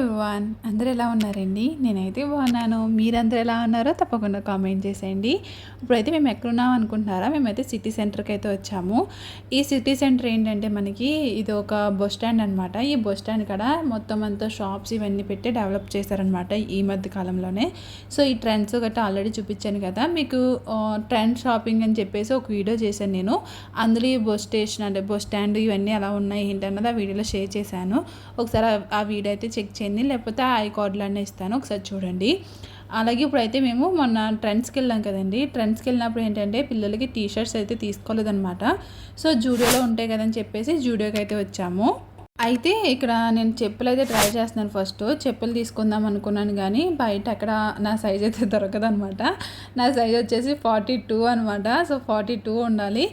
One అందరూ ఎలా ఉన్నారండి? నేనైతే బాగున్నాను. మీరందరూ ఎలా ఉన్నారో తప్పకుండా కామెంట్ చేసేయండి. ఇప్పుడైతే మేము ఎక్కడున్నాం అనుకుంటున్నారా? మేమైతే సిటీ సెంటర్కి అయితే వచ్చాము. ఈ సిటీ సెంటర్ ఏంటంటే మనకి ఇది ఒక బస్ స్టాండ్ అనమాట ఈ బస్ స్టాండ్ కాడ మొత్తం అంతా షాప్స్ ఇవన్నీ పెట్టి డెవలప్ చేశారనమాట ఈ మధ్య కాలంలోనే. సో ఈ ట్రెండ్స్ గట్రా ఆల్రెడీ చూపించాను కదా. మీకు ట్రెండ్ షాపింగ్ అని చెప్పేసి ఒక వీడియో చేశాను నేను. అందులో ఈ బస్ స్టేషన్ అంటే బస్ స్టాండ్ ఇవన్నీ ఎలా ఉన్నాయి ఏంటన్నది ఆ వీడియోలో షేర్ చేశాను. ఒకసారి ఆ- ఆ వీడియో అయితే చెక్ చేయండి. లేకపోతే ఐ కార్డులన్నీ ఇస్తాను. ఒకసారి చూడండి. అలాగే ఇప్పుడైతే మేము మొన్న ట్రెండ్స్కి వెళ్ళాం కదండి. ట్రెండ్స్కి వెళ్ళినప్పుడు ఏంటంటే పిల్లలకి టీ షర్ట్స్ అయితే తీసుకోలేదన్నమాట. సో జూడియోలో ఉంటాయి కదని చెప్పేసి జూడియోకి అయితే వచ్చాము. అయితే ఇక్కడ నేను చెప్పులు అయితే ట్రై చేస్తున్నాను ఫస్ట్. చెప్పులు తీసుకుందాం అనుకున్నాను కానీ బయట అక్కడ నా సైజ్ అయితే దొరకదనమాట నా సైజ్ వచ్చేసి ఫార్టీ టూ అనమాట సో ఫార్టీ టూ ఉండాలి.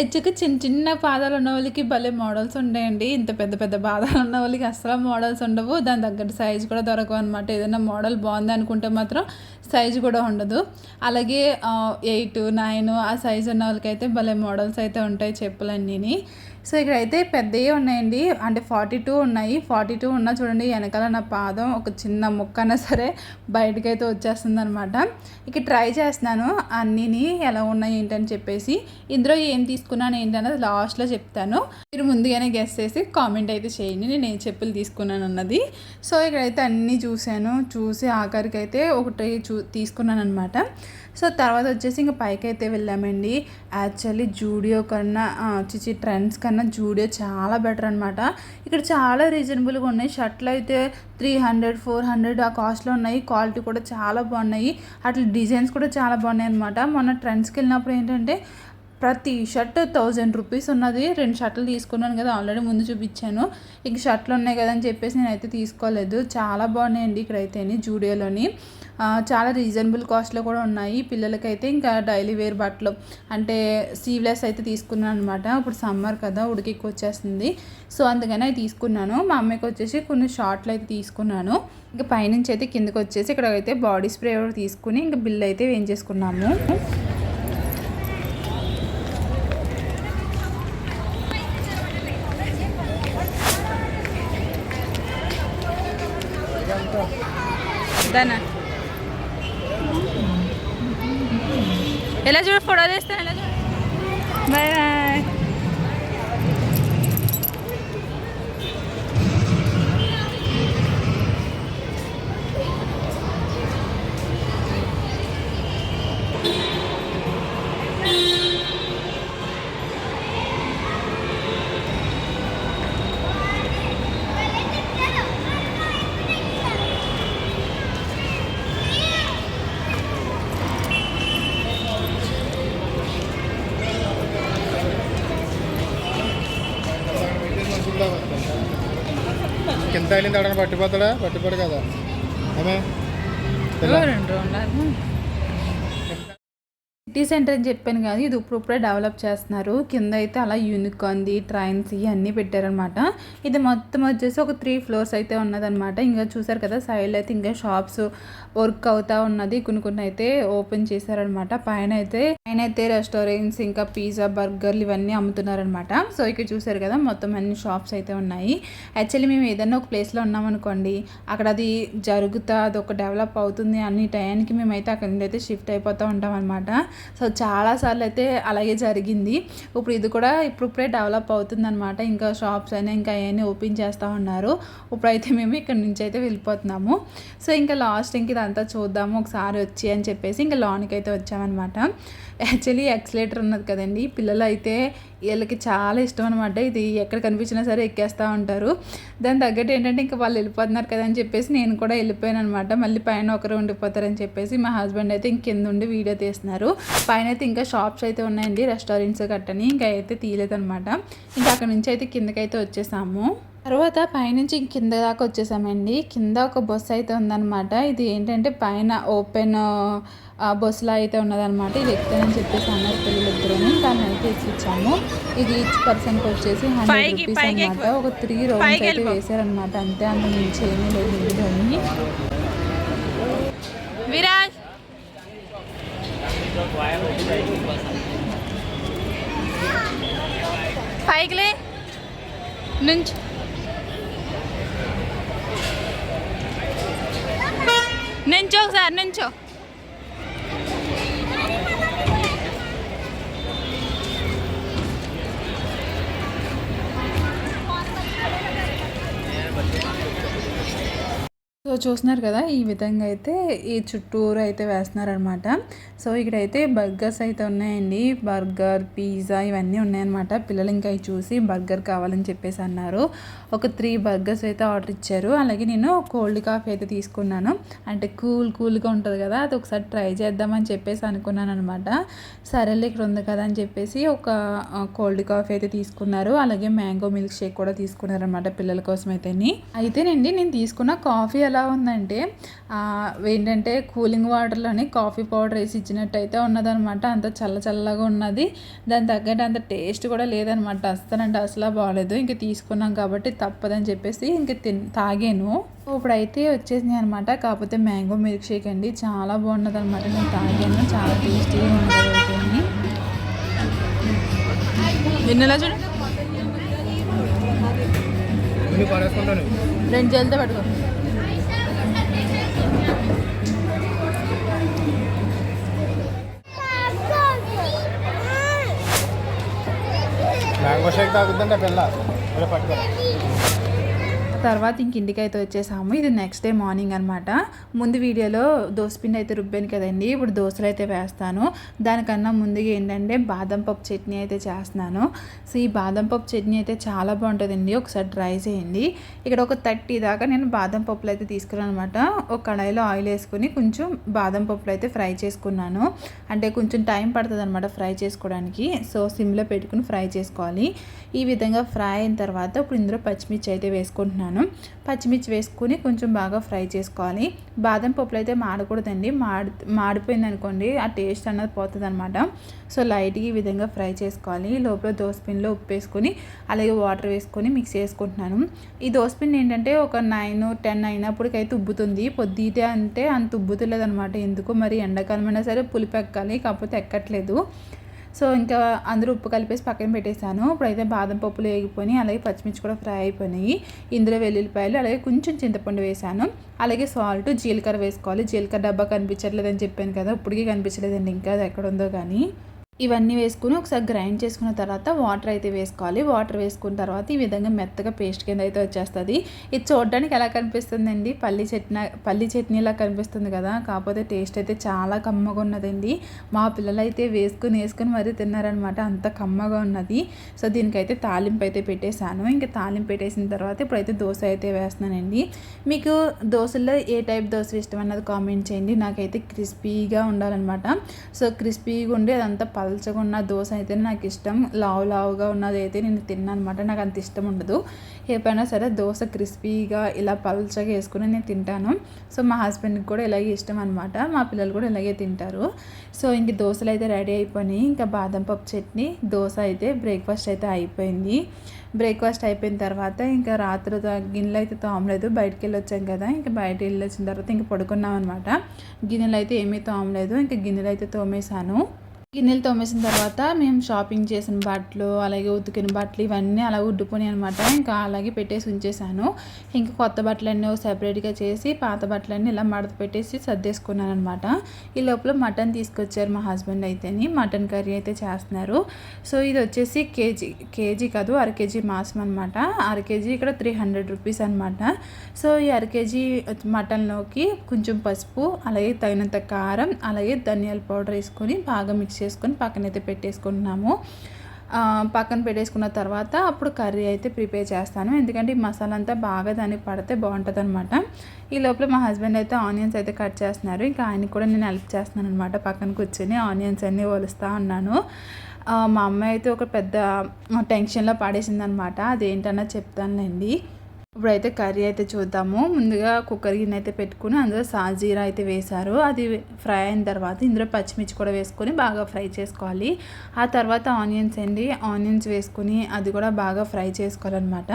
ఎచ్చుక చిన్న చిన్న పాదాలు ఉన్న వాళ్ళకి భలే మోడల్స్ ఉంటాయండి ఇంత పెద్ద పెద్ద పాదాలు ఉన్న వాళ్ళకి అసలు మోడల్స్ ఉండవు. దాని తగ్గట్టు సైజ్ కూడా దొరకవు అనమాట ఏదైనా మోడల్ బాగుంది అనుకుంటే మాత్రం సైజ్ కూడా ఉండదు. అలాగే ఎయిట్ నైన్ ఆ సైజ్ ఉన్న వాళ్ళకైతే భలే మోడల్స్ అయితే ఉంటాయి చెప్పులన్నీ సో ఇక్కడైతే పెద్దవి ఉన్నాయండి. అంటే ఫార్టీ టూ ఉన్నాయి. ఫార్టీ టూ ఉన్నా చూడండి వెనకాల నా పాదం ఒక చిన్న ముక్క అయినా సరే బయటకైతే వచ్చేస్తుంది అనమాట ఇక ట్రై చేస్తున్నాను అన్నీని ఎలా ఉన్నాయి ఏంటని చెప్పేసి. ఇందులో ఏం తీసుకున్నాను ఏంటన్నది లాస్ట్లో చెప్తాను. మీరు ముందుగానే గెస్ చేసి కామెంట్ అయితే చేయండి. నేను ఏ చెప్పులు తీసుకున్నాను అన్నది. సో ఇక్కడైతే అన్నీ చూశాను. చూసి ఆఖరికి అయితే ఒకటి చూ తీసుకున్నాను అనమాట సో తర్వాత వచ్చేసి ఇంకా పైకి అయితే వెళ్ళామండి. యాక్చువల్లీ జూడియో కన్నా చిచి ట్రెండ్స్ కన్నా జూడియో చాలా బెటర్ అనమాట ఇక్కడ చాలా రీజనబుల్గా ఉన్నాయి. షర్ట్లు అయితే త్రీ హండ్రెడ్ ఫోర్ హండ్రెడ్ ఆ కాస్ట్లో ఉన్నాయి. క్వాలిటీ కూడా చాలా బాగున్నాయి. అట్లా డిజైన్స్ కూడా చాలా బాగున్నాయి అనమాట మొన్న ట్రెండ్స్కి వెళ్ళినప్పుడు ఏంటంటే ప్రతి షర్ట్ థౌజండ్ రూపీస్ ఉన్నది. రెండు షర్ట్లు తీసుకున్నాను కదా ఆల్రెడీ ముందు చూపించాను. ఇంక షర్ట్లు ఉన్నాయి కదా అని చెప్పేసి నేనైతే తీసుకోలేదు. చాలా బాగున్నాయండి ఇక్కడైతేని జూడియోలోని. చాలా రీజనబుల్ కాస్ట్లో కూడా ఉన్నాయి. పిల్లలకైతే ఇంకా డైలీ వేర్ బట్టలు అంటే సీవ్లెస్ అయితే తీసుకున్నాను అనమాట ఇప్పుడు సమ్మర్ కదా ఉడికి వచ్చేస్తుంది. సో అందుకని అవి తీసుకున్నాను. మా అమ్మకి వచ్చేసి కొన్ని షార్ట్లు అయితే తీసుకున్నాను. ఇంకా పైనుంచి అయితే కిందకి వచ్చేసి ఇక్కడ అయితే బాడీ స్ప్రే కూడా తీసుకుని ఇంకా బిల్ అయితే వేయించేసుకున్నాము దానా ఎలా చూడ ఫోటో తీస్తాను ఎలా చూడ ఎంత తగిలింది ఎవడన్నా పట్టిపోతాడా? పట్టిపోడు కదా. సిటీ సెంటర్ అని చెప్పాను కానీ ఇది ఇప్పుడు ఇప్పుడే డెవలప్ చేస్తున్నారు. కింద అయితే అలా యూనికాన్ది ట్రైన్స్ ఇవన్నీ పెట్టారనమాట ఇది మొత్తం వచ్చేసి ఒక త్రీ ఫ్లోర్స్ అయితే ఉన్నదన్నమాట. ఇంకా చూసారు కదా సైడ్ అయితే ఇంకా షాప్స్ వర్క్ అవుతా ఉన్నది. కొన్ని కొన్ని అయితే ఓపెన్ చేశారనమాట పైన అయితే అయితే రెస్టారెంట్స్ ఇంకా పిజ్జా బర్గర్లు ఇవన్నీ అమ్ముతున్నారనమాట. సో ఇక్కడ చూసారు కదా మొత్తం అన్ని షాప్స్ అయితే ఉన్నాయి. యాక్చువల్లీ మేము ఏదైనా ఒక ప్లేస్లో ఉన్నామనుకోండి అక్కడ అది జరుగుతా అది ఒక డెవలప్ అవుతుంది అన్ని టయానికి మేమైతే అక్కడి నుండి అయితే షిఫ్ట్ అయిపోతూ ఉంటాం అనమాట సో చాలాసార్లు అయితే అలాగే జరిగింది. ఇప్పుడు ఇది కూడా ఇప్పుడిప్పుడే డెవలప్ అవుతుందన్నమాట ఇంకా షాప్స్ అయినా ఇంకా అవన్నీ ఓపెన్ చేస్తూ ఉన్నారు. ఇప్పుడైతే మేము ఇక్కడ నుంచి అయితే వెళ్ళిపోతున్నాము. సో ఇంకా లాస్ట్ ఇంక ఇదంతా చూద్దాము ఒకసారి వచ్చి అని చెప్పేసి ఇంకా లోనికి అయితే వచ్చామన్నమాట యాక్చువల్లీ ఎక్సలేటర్ ఉన్నది కదండి. పిల్లలు అయితే వీళ్ళకి చాలా ఇష్టం అనమాట ఇది ఎక్కడ కనిపించినా సరే ఎక్కేస్తూ ఉంటారు. దాని తగ్గట్టు ఏంటంటే ఇంకా వాళ్ళు వెళ్ళిపోతున్నారు కదా అని చెప్పేసి నేను కూడా వెళ్ళిపోయాను అనమాట మళ్ళీ పైన ఒకరు ఉండిపోతారని చెప్పేసి మా హస్బెండ్ అయితే ఇంక కింద ఉండి వీడియో తీస్తున్నారు. పైన అయితే ఇంకా షాప్స్ అయితే ఉన్నాయండి. రెస్టారెంట్స్ గట్టని ఇంకా అయితే తీయలేదనమాట ఇంకా అక్కడ నుంచి అయితే కిందకైతే వచ్చేసాము. తర్వాత పైనుంచి ఇంక కింద దాకా వచ్చేసామండి. కింద ఒక బస్సు అయితే ఉందన్నమాట. ఇది ఏంటంటే పైన ఓపెన్ బస్సులో అయితే ఉన్నదన్నమాట. ఇది ఎక్కుతానని చెప్పేసి అన్నారు పిల్లలు ఇద్దరుని దాన్ని అయితే ఎక్కించాము ఇది ఈచ్ పర్సన్కి వచ్చేసి హండ్రెడ్ రూపీస్ అనమాట ఒక త్రీ రౌండ్స్ అయితే వేసారనమాట అంతే అంత మించి ఏమీ లేదు ఇందులోని. విరాజ్! పైకిలే నుంచి. నించో సార్ నించో సో చూస్తున్నారు కదా ఈ విధంగా అయితే ఈ చుట్టూరు అయితే వేస్తున్నారనమాట సో ఇక్కడైతే బర్గర్స్ అయితే ఉన్నాయండి. బర్గర్ పిజ్జా ఇవన్నీ ఉన్నాయన్నమాట. పిల్లలు ఇంకా చూసి బర్గర్ కావాలని చెప్పేసి అన్నారు. ఒక త్రీ బర్గర్స్ అయితే ఆర్డర్ ఇచ్చారు. అలాగే నేను కోల్డ్ కాఫీ అయితే తీసుకున్నాను. అంటే కూల్ కూల్గా ఉంటుంది కదా అది ఒకసారి ట్రై చేద్దామని చెప్పేసి అనుకున్నాను అనమాట సరేలే ఇక్కడ ఉంది కదా అని చెప్పేసి ఒక కోల్డ్ కాఫీ అయితే తీసుకున్నారు. అలాగే మ్యాంగో మిల్క్ షేక్ కూడా తీసుకున్నారు అనమాట పిల్లల కోసం అయితేని. అయితేనండి నేను తీసుకున్న కాఫీ ఎలా ఉందంటే ఏంటంటే కూలింగ్ వాటర్లోని కాఫీ పౌడర్ వేసి ఇచ్చినట్టయితే ఉన్నదనమాట అంత చల్ల చల్లగా ఉన్నది. దాని తగ్గట్టు అంత టేస్ట్ కూడా లేదనమాట అస్సలంటే అసలు బాగాలేదు ఇంక తీసుకున్నాం కాబట్టి తప్పదని చెప్పేసి ఇంక తిన్ తాగాను. ఇప్పుడైతే వచ్చేసింది అనమాట కాకపోతే మ్యాంగో మిల్క్ షేక్ అండి. చాలా బాగున్నది అనమాట నేను తాగాను. చాలా టేస్టీగా ఉన్నది విన్నలా చూడు? రెండు జల్తో పట్టుకో. మ్యాంగో షేక్ తాగుతుందంటే పిల్ల. పట్టుకో. తర్వాత ఇంక ఇంటికి అయితే వచ్చేసాము. ఇది నెక్స్ట్ డే మార్నింగ్ అనమాట ముందు వీడియోలో దోసపిండి అయితే రుబ్బాను కదండి. ఇప్పుడు దోశలు అయితే వేస్తాను. దానికన్నా ముందుగా ఏంటంటే బాదం పప్పు చట్నీ అయితే చేస్తున్నాను. సో ఈ బాదం పప్పు చట్నీ అయితే చాలా బాగుంటుందండి. ఒకసారి ట్రై చేయండి. ఇక్కడ ఒక థర్టీ దాకా నేను బాదం పప్పులు అయితే తీసుకున్నాను అనమాట ఒక కడాయిలో ఆయిల్ వేసుకుని కొంచెం బాదం పప్పులు అయితే ఫ్రై చేసుకున్నాను. అంటే కొంచెం టైం పడుతుంది అనమాట ఫ్రై చేసుకోవడానికి. సో సిమ్లో పెట్టుకుని ఫ్రై చేసుకోవాలి. ఈ విధంగా ఫ్రై అయిన తర్వాత ఇప్పుడు ఇందులో పచ్చిమిర్చి అయితే వేసుకుంటున్నాను. పచ్చిమిర్చి వేసుకుని కొంచెం బాగా ఫ్రై చేసుకోవాలి. బాదం పప్పులు అయితే మాడకూడదండి. మాడి మాడిపోయింది అనుకోండి ఆ టేస్ట్ అన్నది పోతుంది అనమాట సో లైట్గా ఈ విధంగా ఫ్రై చేసుకోవాలి. లోపల దోసపిండిలో ఉప్పు వేసుకొని అలాగే వాటర్ వేసుకొని మిక్స్ చేసుకుంటున్నాను. ఈ దోసపిండి ఏంటంటే ఒక నైన్ టెన్ అయినప్పటికైతే ఉబ్బుతుంది. పొద్దుతే అంటే అంత ఉబ్బుతలేదు అనమాట ఎందుకు మరి ఎండాకాలం అయినా సరే పులిపెక్కాలి కాకపోతే ఎక్కట్లేదు. సో ఇంకా అందరూ ఉప్పు కలిపేసి పక్కన పెట్టేశాను. ఇప్పుడైతే బాదం పప్పులు వేగిపోయి అలాగే పచ్చిమిర్చి కూడా ఫ్రై అయిపోయినాయి. ఇందులో వెల్లుల్లిపాయలు అలాగే కొంచెం చింతపండు వేసాను అలాగే సాల్ట్ జీలకర్ర వేసుకోవాలి. జీలకర్ర డబ్బా కనిపించట్లేదని చెప్పాను కదా ఇప్పటికీ కనిపించలేదండి. ఇంకా అది ఎక్కడ ఉందో కానీ. ఇవన్నీ వేసుకుని ఒకసారి గ్రైండ్ చేసుకున్న తర్వాత వాటర్ అయితే వేసుకోవాలి. వాటర్ వేసుకున్న తర్వాత ఈ విధంగా మెత్తగా పేస్ట్ కింద అయితే వచ్చేస్తుంది. ఇది చూడడానికి ఎలా కనిపిస్తుందండి? పల్లి చట్నీ పల్లి చట్నీలా కనిపిస్తుంది కదా? కాకపోతే టేస్ట్ అయితే చాలా కమ్మగా ఉన్నదండి. మా పిల్లలు అయితే వేసుకుని వేసుకుని మరీ తిన్నారనమాట. అంత కమ్మగా ఉన్నది. సో దీనికైతే తాలింపు అయితే పెట్టేశాను. ఇంకా తాలింపు పెట్టేసిన తర్వాత ఇప్పుడైతే దోశ అయితే వేస్తున్నానండి. మీకు దోశల్లో ఏ టైప్ దోశ ఇష్టం అన్నది కామెంట్ చేయండి. నాకైతే క్రిస్పీగా ఉండాలన్నమాట. సో క్రిస్పీగా ఉండి అదంతా పలచగున్న ఉన్న దోశ అయితే నాకు ఇష్టం లావు లావుగా ఉన్నది అయితే నేను తిన్నాను అనమాట నాకు అంత ఇష్టం ఉండదు. ఎప్పుడైనా సరే దోశ క్రిస్పీగా ఇలా పలచగా వేసుకుని నేను తింటాను. సో మా హస్బెండ్కి కూడా ఇలాగే ఇష్టం అనమాట మా పిల్లలు కూడా ఇలాగే తింటారు. సో ఇంక దోశలు అయితే రెడీ అయిపోయినాయి. ఇంకా బాదం పప్పు చట్నీ దోశ అయితే బ్రేక్ఫాస్ట్ అయితే అయిపోయింది. బ్రేక్ఫాస్ట్ అయిపోయిన తర్వాత ఇంకా రాత్రి గిన్నెలు అయితే తోమలేదు. బయటికి వెళ్ళి వచ్చాం కదా. ఇంకా బయట వెళ్ళి వచ్చిన తర్వాత ఇంకా పడుకున్నాం అనమాట గిన్నెలు అయితే ఏమీ తోమలేదు. ఇంకా గిన్నెలు అయితే తోమేశాను. గిన్నెలు తోమేసిన తర్వాత మేము షాపింగ్ చేసిన బట్టలు అలాగే ఉతికిన బట్టలు ఇవన్నీ అలా ఉడ్డుపోయి అనమాట ఇంకా అలాగే పెట్టేసి ఉంచేసాను ఇంకా కొత్త బట్టలన్నీ సెపరేట్గా చేసి పాత బట్టలన్నీ ఇలా మడత పెట్టేసి సర్దేసుకున్నాను అనమాట ఈ లోపల మటన్ తీసుకొచ్చారు మా హస్బెండ్ అయితేని. మటన్ కర్రీ అయితే చేస్తున్నారు. సో ఇది వచ్చేసి కేజీ కేజీ కాదు అర కేజీ మాంసం అనమాట అర కేజీ ఇక్కడ త్రీ హండ్రెడ్ రూపీస్ అనమాట సో ఈ అర కేజీ మటన్లోకి కొంచెం పసుపు అలాగే తగినంత కారం అలాగే ధనియాల పౌడర్ వేసుకొని బాగా మిక్స్ చేసుకొని పక్కనైతే పెట్టేసుకుంటున్నాము. పక్కన పెట్టేసుకున్న తర్వాత అప్పుడు కర్రీ అయితే ప్రిపేర్ చేస్తాను. ఎందుకంటే ఈ మసాలా అంతా బాగా దానికి పడితే బాగుంటుంది అనమాట ఈ లోపల మా హస్బెండ్ అయితే ఆనియన్స్ అయితే కట్ చేస్తున్నారు. ఇంకా ఆయనకి కూడా నేను హెల్ప్ చేస్తున్నాను అనమాట పక్కన కూర్చొని ఆనియన్స్ అన్నీ వలుస్తూ ఉన్నాను. మా అమ్మాయి అయితే ఒక పెద్ద టెన్షన్లో పడేసిందనమాట అదేంటన్నా చెప్తానులేండి. ఇప్పుడైతే కర్రీ అయితే చూద్దాము. ముందుగా కుక్కర్ గిన్నె అయితే పెట్టుకుని అందులో సాజీరా అయితే వేశారు. అది ఫ్రై అయిన తర్వాత ఇందులో పచ్చిమిర్చి కూడా వేసుకొని బాగా ఫ్రై చేసుకోవాలి. ఆ తర్వాత ఆనియన్స్ అండి. ఆనియన్స్ వేసుకుని అది కూడా బాగా ఫ్రై చేసుకోవాలన్నమాట.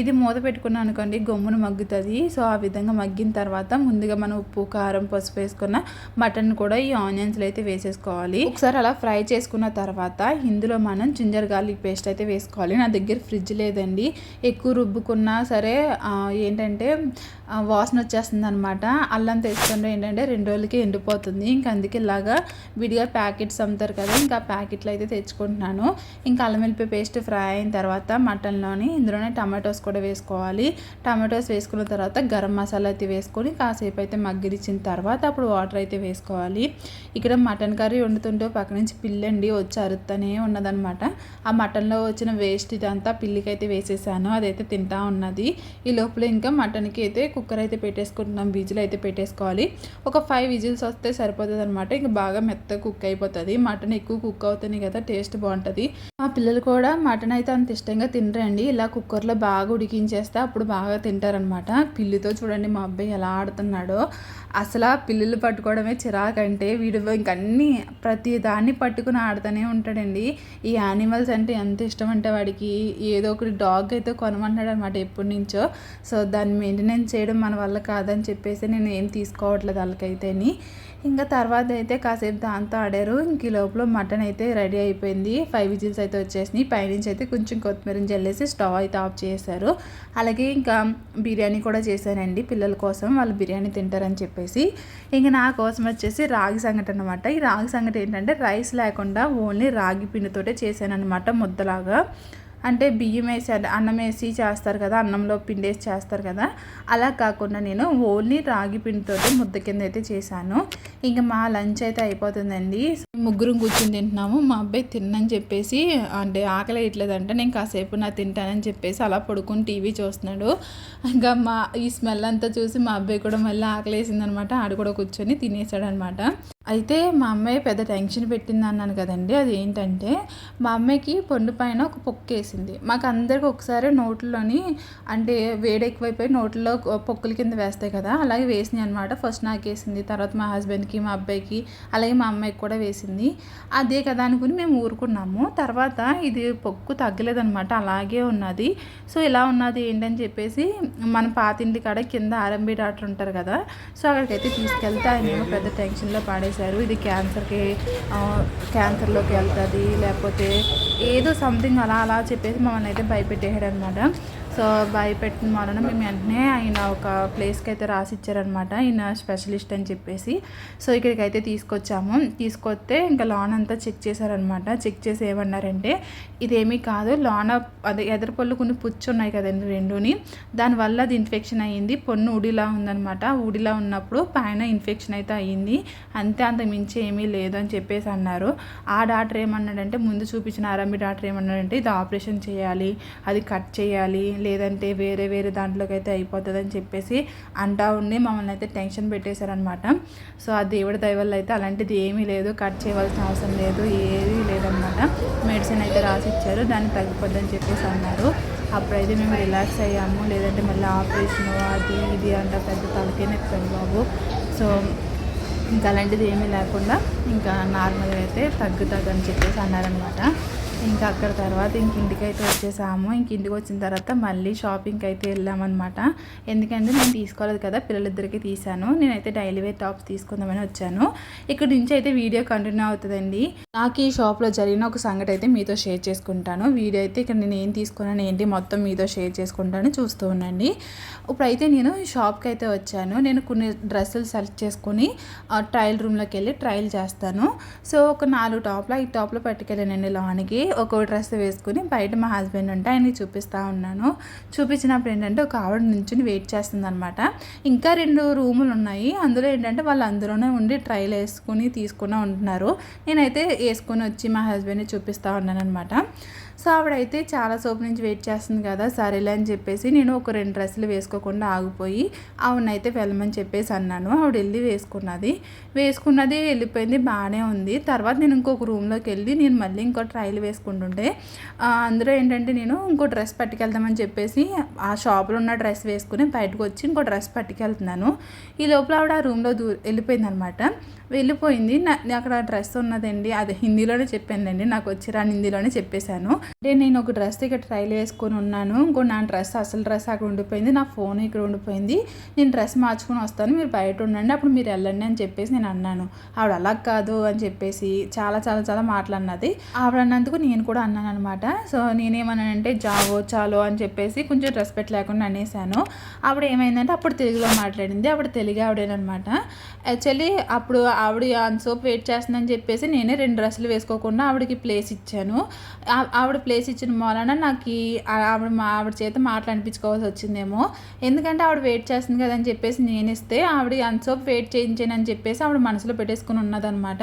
ఇది మూత పెట్టుకున్నాం అనుకోండి గమ్మున మగ్గుతుంది. సో ఆ విధంగా మగ్గిన తర్వాత ముందుగా మనం ఉప్పు కారం పసుపు వేసుకున్న మటన్ కూడా ఈ ఆనియన్స్లో అయితే వేసేసుకోవాలి. ఒకసారి అలా ఫ్రై చేసుకున్న తర్వాత ఇందులో మనం జింజర్ గార్లిక్ పేస్ట్ అయితే వేసుకోవాలి. నా దగ్గర ఫ్రిడ్జ్ లేదండి. ఎక్కువ రుబ్బుకున్నా సరే ఏంటంటే వాసన వచ్చేస్తుంది అనమాట అల్లం తెచ్చుకుంటే ఏంటంటే రెండు రోజులకి ఎండిపోతుంది. ఇంకా అందుకే ఇలాగా విడిగా ప్యాకెట్స్ అమ్ముతారు కదా ఇంకా ప్యాకెట్లు అయితే తెచ్చుకుంటున్నాను. ఇంకా అల్లం వెల్లిపాయ పేస్ట్ ఫ్రై అయిన తర్వాత మటన్లోని ఇందులోనే టమాటోస్ కూడా వేసుకోవాలి. టమాటోస్ వేసుకున్న తర్వాత గరం మసాలా అయితే వేసుకొని కాసేపు అయితే మగ్గిరిచ్చిన తర్వాత అప్పుడు వాటర్ అయితే వేసుకోవాలి. ఇక్కడ మటన్ కర్రీ వండుతుంటే పక్క నుంచి పిల్లండి వచ్చి అరుతూనే ఉన్నదనమాట ఆ మటన్లో వచ్చిన వేస్ట్ ఇదంతా పిల్లికి అయితే వేసేసాను. అదైతే తింటా ఉన్నది. ఈ లోపల ఇంకా మటన్కి అయితే కుక్కర్ అయితే పెట్టేసుకుంటున్నాం విజిల్ అయితే పెట్టేసుకోవాలి. ఒక ఫైవ్ విజిల్స్ వస్తే సరిపోతుంది అనమాట ఇంకా బాగా మెత్తగా కుక్ అయిపోతుంది. మటన్ ఎక్కువ కుక్ అవుతుంది కదా టేస్ట్ బాగుంటుంది. మా పిల్లలు కూడా మటన్ అయితే అంత ఇష్టంగా తినరండి. ఇలా కుక్కర్లో బాగా ఉడికించేస్తే అప్పుడు బాగా తింటారనమాట పిల్లితో చూడండి మా అబ్బాయి ఎలా ఆడుతున్నాడో. అసలు పిల్లులు పట్టుకోవడమే చిరాకంటే వీడు ఇంకన్నీ ప్రతి దాన్ని పట్టుకుని ఆడుతూనే ఉంటాడండి. ఈ యానిమల్స్ అంటే ఎంత ఇష్టం అంటే వాడికి ఏదో ఒకటి డాగ్ అయితే కొనమంటున్నాడు అనమాట ఎప్పటి నుంచో. సో దాన్ని మెయింటెనెన్స్ చేయడం మన వల్ల కాదని చెప్పేసి నేను ఏం తీసుకోవట్లేదు వాళ్ళకైతేని. ఇంకా తర్వాత అయితే కాసేపు దాంతో ఆడారు. ఇంక లోపల మటన్ అయితే రెడీ అయిపోయింది. ఫైవ్ విజిల్స్ అయితే వచ్చేసినాయి. పైనుంచి అయితే కొంచెం కొత్తిమీర జల్లేసి స్టవ్ అయితే ఆఫ్ చేశారు. అలాగే ఇంకా బిర్యానీ కూడా చేశానండి పిల్లల కోసం. వాళ్ళు బిర్యానీ తింటారని చెప్పేసి. ఇంకా నా కోసం వచ్చేసి రాగి సంగటి అనమాట ఈ రాగి సంగటి ఏంటంటే రైస్ లేకుండా ఓన్లీ రాగి పిండితోటే చేశాను అనమాట ముద్దలాగా. అంటే బియ్యం వేసి అన్నం వేసి చేస్తారు కదా అన్నంలో పిండి వేసి చేస్తారు కదా. అలా కాకుండా నేను ఓన్లీ రాగి పిండితోటి ముద్ద కింద అయితే చేశాను. ఇంకా మా లంచ్ అయితే అయిపోతుందండి. ముగ్గురు కూర్చొని తింటున్నాము. మా అబ్బాయి తిన్నని చెప్పేసి అంటే ఆకలి వేయట్లేదంటే. నేను కాసేపు నా తింటానని చెప్పేసి అలా పడుకుని టీవీ చూస్తున్నాడు. ఇంకా మా ఈ స్మెల్ అంతా చూసి మా అబ్బాయి కూడా మళ్ళీ ఆకలి వేసిందనమాట. ఆడు కూడా కూర్చొని తినేసాడనమాట. అయితే మా అమ్మాయి పెద్ద టెన్షన్ పెట్టింది అన్నాను కదండి. అది ఏంటంటే మా అమ్మాయికి పొండు పైన ఒక పొక్కేసింది. వేసింది మాకు అందరికి ఒకసారి నోట్లోని అంటే వేడి ఎక్కువైపోయి నోట్లో పొక్కుల కింద వేస్తాయి కదా అలాగే వేసినాయి అనమాట ఫస్ట్ నాకు వేసింది తర్వాత మా హస్బెండ్కి మా అబ్బాయికి అలాగే మా అమ్మాయికి కూడా వేసింది. అదే కదా అనుకుని మేము ఊరుకున్నాము. తర్వాత ఇది పొక్కు తగ్గలేదనమాట అలాగే ఉన్నది. సో ఇలా ఉన్నది ఏంటని చెప్పేసి మన పాతింటి కాడ కింద ఆర్ఎంబి డాక్టర్ ఉంటారు కదా సో అక్కడికైతే తీసుకెళ్తే ఆయన ఏమో పెద్ద టెన్షన్లో పాడేశారు. ఇది క్యాన్సర్కి క్యాన్సర్లోకి వెళ్తుంది లేకపోతే ఏదో సంథింగ్ అలా అలా చెప్పేసి మమ్మల్ని అయితే భయపెట్టేసాడు అనమాట సో భయపెట్టిన వలన మేము వెంటనే ఆయన ఒక ప్లేస్కి అయితే రాసి ఇచ్చారనమాట ఈయన స్పెషలిస్ట్ అని చెప్పేసి. సో ఇక్కడికి అయితే తీసుకొచ్చాము. తీసుకొస్తే ఇంకా లోన్ అంతా చెక్ చేశారనమాట. చెక్ చేసి ఏమన్నారంటే ఇదేమీ కాదు. లోన అదే ఎదరు పళ్ళు కొన్ని పుచ్చు ఉన్నాయి కదండి రెండుని. దానివల్ల అది ఇన్ఫెక్షన్ అయ్యింది. పొన్ను ఉడిలా ఉందనమాట. ఉడిలా ఉన్నప్పుడు పైన ఇన్ఫెక్షన్ అయితే అయ్యింది. అంతే అంత మించి ఏమీ లేదు అని చెప్పేసి అన్నారు. ఆ డాక్టర్ ఏమన్నాడంటే ముందు చూపించిన ఆర్ఎంబి డాక్టర్ ఏమన్నాడంటే ఇది ఆపరేషన్ చేయాలి. అది కట్ చేయాలి. లేదంటే వేరే వేరే దాంట్లోకి అయితే అయిపోతుంది అని చెప్పేసి అంటా ఉండి మమ్మల్ని అయితే టెన్షన్ పెట్టేశారనమాట సో ఆ దేవుడి దయవల్ల అయితే అలాంటిది ఏమీ లేదు. కట్ చేయవలసిన అవసరం లేదు. ఏమీ లేదనమాట మెడిసిన్ అయితే రాసి ఇచ్చారు దాన్ని తగ్గిపోద్దని చెప్పేసి అన్నారు. అప్పుడైతే మేము రిలాక్స్ అయ్యాము. లేదంటే మళ్ళీ ఆపరేషన్ అది ఇది అంట పెద్ద తలకే నెప్పాను బాబు. సో ఇంకా అలాంటిది ఏమీ లేకుండా ఇంకా నార్మల్గా అయితే తగ్గుతుంది అని చెప్పేసి అన్నారనమాట ఇంకా అక్కడ తర్వాత ఇంక ఇంటికి అయితే వచ్చేసాము. ఇంక ఇంటికి వచ్చిన తర్వాత మళ్ళీ షాపింగ్కి అయితే వెళ్ళామన్నమాట. ఎందుకంటే నేను తీసుకోలేదు కదా పిల్లలిద్దరికి తీసాను నేనైతే డైలీ వేర్ టాప్స్ తీసుకుందామని వచ్చాను. ఇక్కడ నుంచి అయితే వీడియో కంటిన్యూ అవుతుందండి. నాకు ఈ షాప్లో జరిగిన ఒక సంగతి అయితే మీతో షేర్ చేసుకుంటాను. వీడియో అయితే ఇక్కడ నేను ఏం తీసుకున్నాను ఏంటి మొత్తం మీతో షేర్ చేసుకుంటాను చూస్తూ ఉండండి. ఇప్పుడైతే నేను ఈ షాప్కి అయితే వచ్చాను. నేను కొన్ని డ్రెస్సులు సెలెక్ట్ చేసుకొని ఆ, ట్రయల్ రూమ్లోకి వెళ్ళి ట్రయల్ చేస్తాను. సో ఒక నాలుగు టాప్లో ఈ టాప్లో పట్టుకెళ్ళానండి లోనికి. ఒక డ్రెస్ వేసుకుని బయట మా హస్బెండ్ ఉంటే ఆయనకి చూపిస్తూ ఉన్నాను. చూపించినప్పుడు ఏంటంటే ఒక ఆవిడ నుంచుని వెయిట్ చేస్తుంది అనమాట ఇంకా రెండు రూములు ఉన్నాయి. అందులో ఏంటంటే వాళ్ళు అందులోనే ఉండి ట్రైల్ వేసుకుని తీసుకుని ఉంటున్నారు. నేనైతే వేసుకొని వచ్చి మా హస్బెండ్ని చూపిస్తూ ఉన్నాను అనమాట సో ఆవిడైతే చాలా సోపు నుంచి వెయిట్ చేస్తుంది కదా సరేలే అని చెప్పేసి నేను ఒక రెండు డ్రెస్సులు వేసుకోకుండా ఆగిపోయి ఆవిడనైతే వెళ్ళమని చెప్పేసి అన్నాను. ఆవిడ వెళ్ళి వేసుకున్నది. వేసుకున్నది వెళ్ళిపోయింది బాగానే ఉంది. తర్వాత నేను ఇంకొక రూమ్లోకి వెళ్ళి నేను మళ్ళీ ఇంకో ట్రైల్ వేసుకుంటుంటే అందులో ఏంటంటే నేను ఇంకో డ్రెస్ పట్టుకెళ్దామని చెప్పేసి ఆ షాప్లో ఉన్న డ్రెస్ వేసుకుని బయటకు వచ్చి ఇంకో డ్రెస్ పట్టుకెళ్తున్నాను. ఈ లోపల ఆవిడ ఆ రూమ్లో దూ వెళ్ళిపోయింది అనమాట వెళ్ళిపోయింది. నా అక్కడ డ్రెస్ ఉన్నదండి అది హిందీలోనే చెప్పానండి నాకు వచ్చి రాని హిందీలోనే చెప్పేశాను. అంటే నేను ఒక డ్రెస్ ఇక్కడ ట్రైల్ వేసుకొని ఉన్నాను. ఇంకో నా డ్రెస్ అసలు డ్రెస్ అక్కడ ఉండిపోయింది. నా ఫోన్ ఇక్కడ ఉండిపోయింది. నేను డ్రెస్ మార్చుకొని వస్తాను. మీరు బయట ఉండండి. అప్పుడు మీరు వెళ్ళండి అని చెప్పేసి నేను అన్నాను. ఆవిడ అలా కాదు అని చెప్పేసి చాలా చాలా చాలా మాట్లాడినది ఆవిడ అన్నందుకు నేను కూడా అన్నాను అనమాట సో నేనేమన్నానంటే జావో చాలో అని చెప్పేసి కొంచెం రెస్పెక్ట్ లేకుండా అనేసాను. ఆవిడ ఏమైందంటే అప్పుడు తెలుగులో మాట్లాడింది. ఆవిడ తెలుగు ఆవిడేనమాట యాక్చువల్లీ అప్పుడు ఆవిడ ఆన్సోప్ వెయిట్ చేస్తుందని చెప్పేసి నేనే రెండు డ్రెస్సులు వేసుకోకుండా ఆవిడకి ప్లేస్ ఇచ్చాను. ఆవిడ ఆవిడ ప్లేస్ ఇచ్చిన మూలన నాకు ఆవిడ మా ఆవిడ చేత మాటలు అనిపించుకోవాల్సి వచ్చిందేమో. ఎందుకంటే ఆవిడ వెయిట్ చేస్తుంది కదా అని చెప్పేసి నేను ఇస్తే ఆవిడ అంతసేపు వెయిట్ చేయించాను అని చెప్పేసి ఆవిడ మనసులో పెట్టేసుకుని ఉన్నదనమాట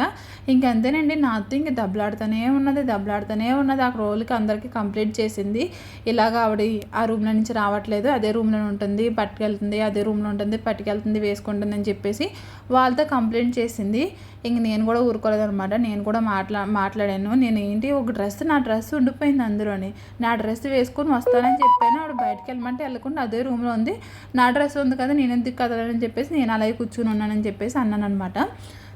ఇంకంతేనండి నాతో ఇంక దెబ్బలాడుతూనే ఉన్నది దెబ్బలాడుతూనే ఉన్నది. ఆ రోజులకి అందరికీ కంప్లీట్ చేసింది. ఇలాగ ఆవిడ ఆ రూమ్లో నుంచి రావట్లేదు అదే రూమ్లో ఉంటుంది పట్టుకెళ్తుంది అదే రూమ్లో ఉంటుంది పట్టుకెళ్తుంది వేసుకుంటుంది అని చెప్పేసి వాళ్ళతో కంప్లైంట్ చేసింది. ఇంక నేను కూడా ఊరుకోలేదు అనమాట నేను కూడా మాట్లా మాట్లాడాను. నేను ఏంటి ఒక డ్రెస్ నా డ్రెస్ ఉండిపోయింది అందులోని. నా డ్రెస్ వేసుకొని వస్తానని చెప్పాను. ఆవిడ బయటకు వెళ్ళమంటే వెళ్ళకుండా అదే రూమ్లో ఉంది. నా డ్రెస్ ఉంది కదా నేను ఎందుకు కదలని చెప్పేసి నేను అలాగే కూర్చుని ఉన్నానని చెప్పేసి అన్నాను అనమాట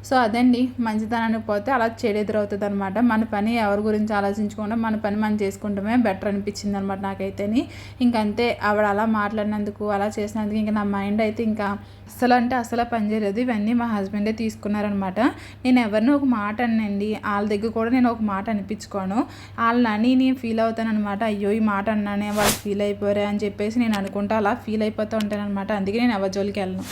సో అదండి మంచితనానికి పోతే అలా చెడు ఎదురవుతుంది అనమాట మన పని ఎవరి గురించి ఆలోచించకుండా మన పని మనం చేసుకుంటామే బెటర్ అనిపించింది అనమాట నాకైతేని. ఇంకంతే ఆవిడ అలా మాట్లాడినందుకు అలా చేసినందుకు ఇంకా నా మైండ్ అయితే ఇంకా అసలు అంటే అసలు పనిచేయలేదు ఇవన్నీ మా హస్బెండే తీసుకున్నారనమాట నేను ఎవరిని ఒక మాట అనండి వాళ్ళ దగ్గర కూడా నేను ఒక మాట అనిపించుకోను. వాళ్ళని అని నేను ఫీల్ అవుతాను అనమాట అయ్యో ఈ మాట అన్నానే వాళ్ళు ఫీల్ అయిపోయారే అని చెప్పేసి నేను అనుకుంటా అలా ఫీల్ అయిపోతూ ఉంటాను అనమాట అందుకే నేను ఎవరి జోలికి వెళ్ళను.